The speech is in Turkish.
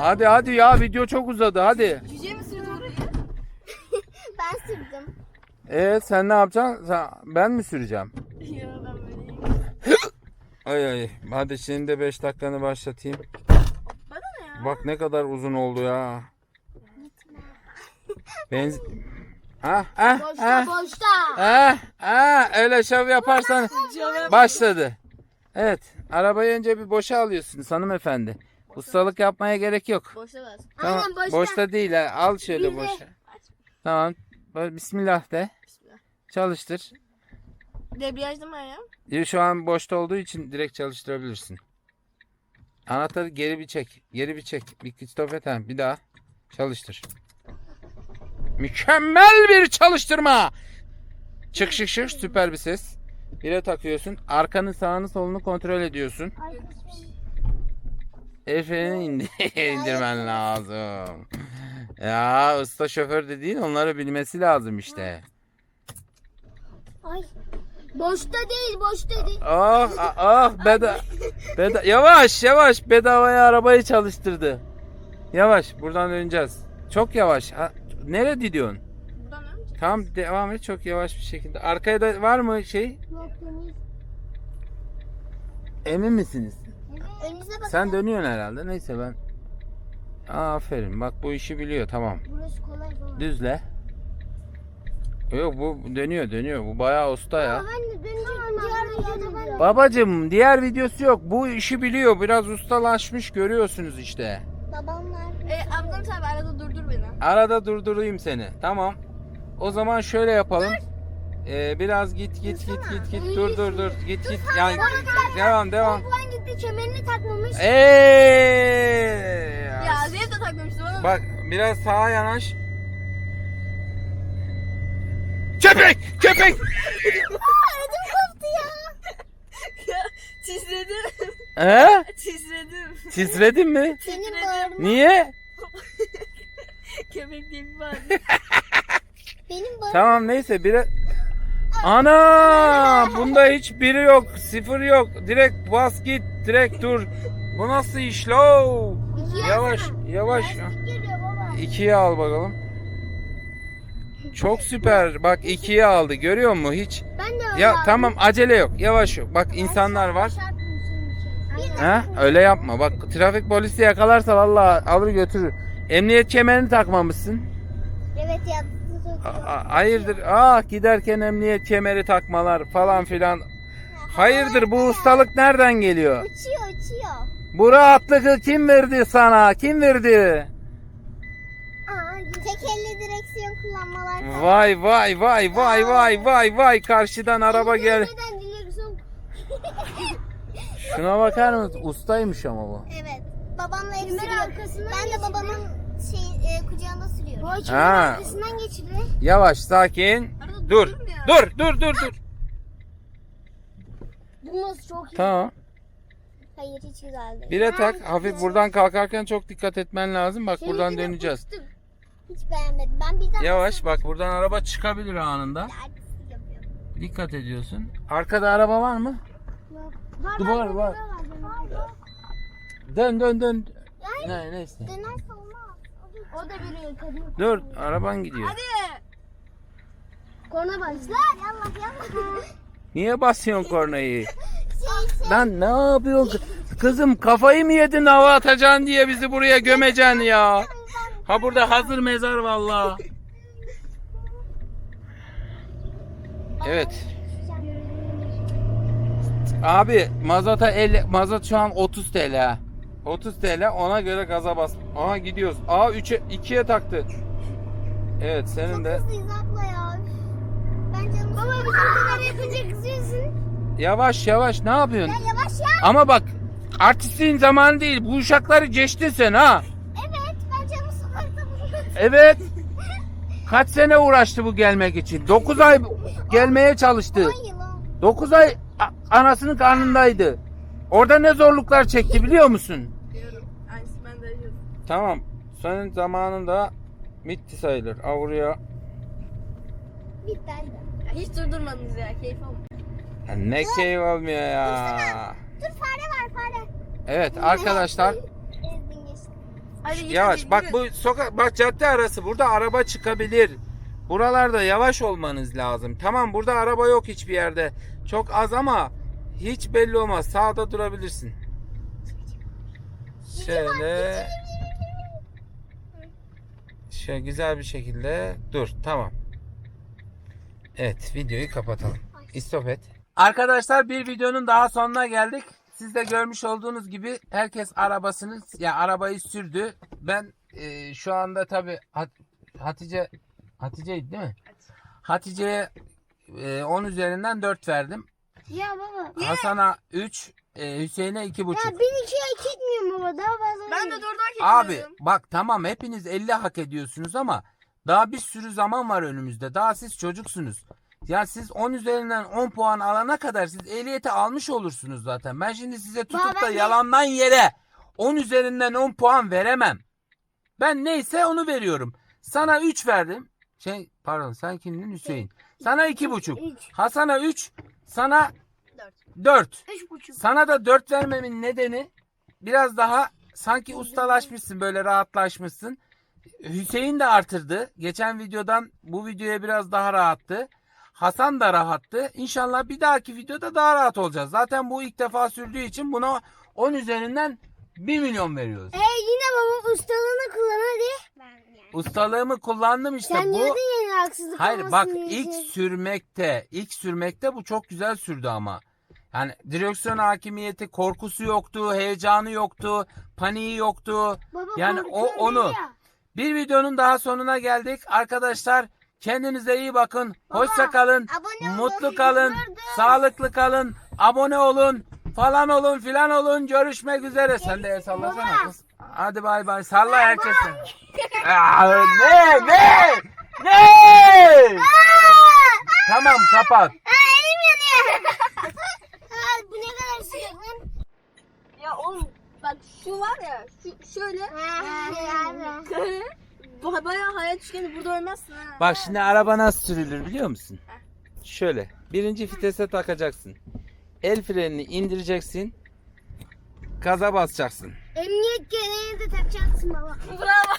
Hadi hadi ya video çok uzadı hadi. Cüce mi sürdü burayı? Ben sürdüm. Evet sen ne yapacaksın? Sen, ben mi süreceğim? ya ben böyleyim. Ay ay. Hadi şimdi de 5 dakikanı başlatayım. Bana ne ya? Bak ne kadar uzun oldu ya. Benz... Ha ha Boşta ha. boşta. Ha ha öyle şov yaparsan başladı. Evet arabayı önce bir boşa alıyorsunuz hanımefendi. Ustalık yapmaya gerek yok. Boşa bas. Tamam, Aynen, boşta. boşta değil ha. Al şöyle Bir de- boşa. Tamam. Böyle Bismillah de. Bismillah. Çalıştır. Debriyajda mı ayağım? Ya Şu an boşta olduğu için direkt çalıştırabilirsin. Anahtarı geri bir çek. Geri bir çek. Bir stop et. ha, Bir daha. Çalıştır. Mükemmel bir çalıştırma. Çık şık şık süper bir ses. Bire takıyorsun. Arkanı sağını solunu kontrol ediyorsun. El indi indirmen lazım. Ya usta şoför dediğin onları bilmesi lazım işte. Ay. Boşta değil boşta değil. Ah ah, ah beda, beda yavaş yavaş bedavaya arabayı çalıştırdı. Yavaş buradan döneceğiz. Çok yavaş. Ha, nereye gidiyorsun? Buradan mı? Tamam devam et çok yavaş bir şekilde. Arkaya da var mı şey? Yok. Emin misiniz? Önünüze bakın. Sen dönüyorsun herhalde. Neyse ben. Aferin bak bu işi biliyor tamam. Burası kolay baba. Düzle. Yok bu dönüyor dönüyor. Bu bayağı usta ya. Ben de döneceğim. Diğer videoda ben Babacım diğer videosu yok. Bu işi biliyor. Biraz ustalaşmış görüyorsunuz işte. Babamlar. E, Abdullah abi arada durdur beni. Arada durdurayım seni. Tamam. O zaman şöyle yapalım. Ee, biraz git git git git git dur dur dur git git yani devam devam. Gitti kemerini takmamış. Eee Ya Zeynep de takmamıştı bana. Bak biraz sağa yanaş. Köpek! Köpek! Ödüm koptu ya. ya titredim. He? titredim. Titredin mi? Senin Titredim. bağırma. Niye? Köpek diye bir var. Benim bağırma. Tamam neyse bire... Ana! Bunda hiç biri yok. Sıfır yok. Direkt bas git. Direkt dur. Bu nasıl iş lo? Yavaş yavaş. İkiye al bakalım. Çok süper. Bak ikiye aldı. Görüyor musun hiç? Ben de Ya tamam acele yok. Yavaş yok. Bak insanlar var. Ha? Öyle yapma. Bak trafik polisi yakalarsa vallahi alır götürür. Emniyet kemerini takmamışsın. Evet ya. A- hayırdır? Ah giderken emniyet kemeri takmalar falan filan. Hayırdır bu ustalık nereden geliyor? Uçuyor uçuyor. Bu rahatlığı kim verdi sana? Kim verdi? Aa, tek elle direksiyon kullanmalar. falan. Vay vay vay vay vay vay vay karşıdan araba gel. Neden direksiyon? Şuna bakar mısın? Ustaymış ama bu. Evet. Babamla sürüyor. Ben de babamın e, kucağında sürüyorum. Bu açımın Ha. arkasından geçirdi. Yavaş sakin. Arada Dur. durdum ya. Dur dur dur dur. Bu nasıl çok iyi. Tamam. Hayır hiç güzel değil. Bire tak. Hafif buradan kalkarken çok dikkat etmen lazım. Bak buradan Seninkine döneceğiz. uçtum. Hiç beğenmedim. Ben bir daha Yavaş bak buradan araba çıkabilir anında. artistik yapıyorum. Dikkat ediyorsun. Arkada araba var mı? Yok. Var, var. Dön dön dön. Ne, neyse. Dönerse olmaz. O da biri kadın. Dur araban gidiyor. Hadi. Korna başla. Yallah yallah. Niye basıyorsun kornayı? şey şey. Lan ne yapıyorsun? Kızım kafayı mı yedin hava atacaksın diye bizi buraya gömeceksin ya. Ha burada hazır mezar valla. Evet. Abi mazota 50 mazot şu an 30 TL. Ha. 30 TL ona göre gaza bas. Aha gidiyoruz. Aa 3'e 2'ye taktı. Evet senin de Hızlıyız abla ya. Ben canım. Baba bizim kadar yapınca kızıyorsun. yavaş yavaş ne yapıyorsun? Ya yavaş ya. Ama bak artistliğin zamanı değil. Bu uşakları geçtin sen ha. Evet ben sıkıldım. Evet. Kaç sene uğraştı bu gelmek için? 9 ay gelmeye çalıştı. Ay yılan. 9 ay a- anasının karnındaydı. Orada ne zorluklar çekti biliyor musun? Diyorum. Aynısı ben de yapıyorum. Tamam. Senin zamanında bitti sayılır. Avruya. Bitti. Ya hiç durdurmadınız ya. Keyif almıyor. Ya ne keyif almıyor ya. Dur fare var fare. Evet arkadaşlar. Hadi yürü, Yavaş. yürü. Bak bu sokak bak cadde arası. Burada araba çıkabilir. Buralarda yavaş olmanız lazım. Tamam burada araba yok hiçbir yerde. Çok az ama hiç belli olmaz. Sağda durabilirsin. Şöyle Şöyle güzel bir şekilde dur. Tamam. Evet videoyu kapatalım. İstop et. Arkadaşlar bir videonun daha sonuna geldik. Siz de görmüş olduğunuz gibi herkes arabasını ya yani arabayı sürdü. Ben e, şu anda tabi Hat Hatice Hatice'ydi değil mi? Hatice'ye e, üzerinden 4 verdim. Ya baba. Hasan'a 3, e, Hüseyin'e 2,5. Ya 1200 2 ama daha fazla Ben de dört hak Abi bak tamam hepiniz 50 hak ediyorsunuz ama daha bir sürü zaman var önümüzde. Daha siz çocuksunuz. Ya siz 10 üzerinden 10 puan alana kadar siz ehliyeti almış olursunuz zaten. Ben şimdi size tutup da yalandan yere 10 üzerinden 10 puan veremem. Ben neyse onu veriyorum. Sana 3 verdim. Şey pardon sen kimdin Hüseyin? Sana 2,5. Üç. Hasana 3. Sana Dört. 4. Sana da 4 vermemin nedeni biraz daha sanki ustalaşmışsın böyle rahatlaşmışsın. Hüseyin de artırdı. Geçen videodan bu videoya biraz daha rahattı. Hasan da rahattı. İnşallah bir dahaki videoda daha rahat olacağız. Zaten bu ilk defa sürdüğü için buna 10 üzerinden 1 milyon veriyoruz. E yine baba ustalığını kullan hadi. Ben yani. Ustalığımı kullandım işte Sen bu. diyordun ya haksızlık Hayır olmasın bak diye ilk şey. sürmekte, ilk sürmekte bu çok güzel sürdü ama. Yani direksiyon hakimiyeti, korkusu yoktu, heyecanı yoktu, paniği yoktu. Baba Yani o onu ya. bir videonun daha sonuna geldik. Arkadaşlar kendinize iyi bakın. Hoşça kalın. Mutlu kalın. Dur. Sağlıklı kalın. Abone olun. Falan olun filan olun. Görüşmek üzere. Sen de el sallasana Baba. kız. Hadi bay bay. Salla herkese. Aa, ne ne ne? Tamam kapat. Aa, elim yanıyor. Aa, bu ne kadar sıcak lan. Ya oğlum bak şu var ya şu şöyle. abi. Şöyle. Ba- Bayağı hayat üçgeni burada ölmezsin ha. Bak şimdi araba nasıl sürülür biliyor musun? Şöyle. Birinci vitese takacaksın. El frenini indireceksin. Gaza basacaksın. Emniyet kemerini de takacaksın baba. Bravo.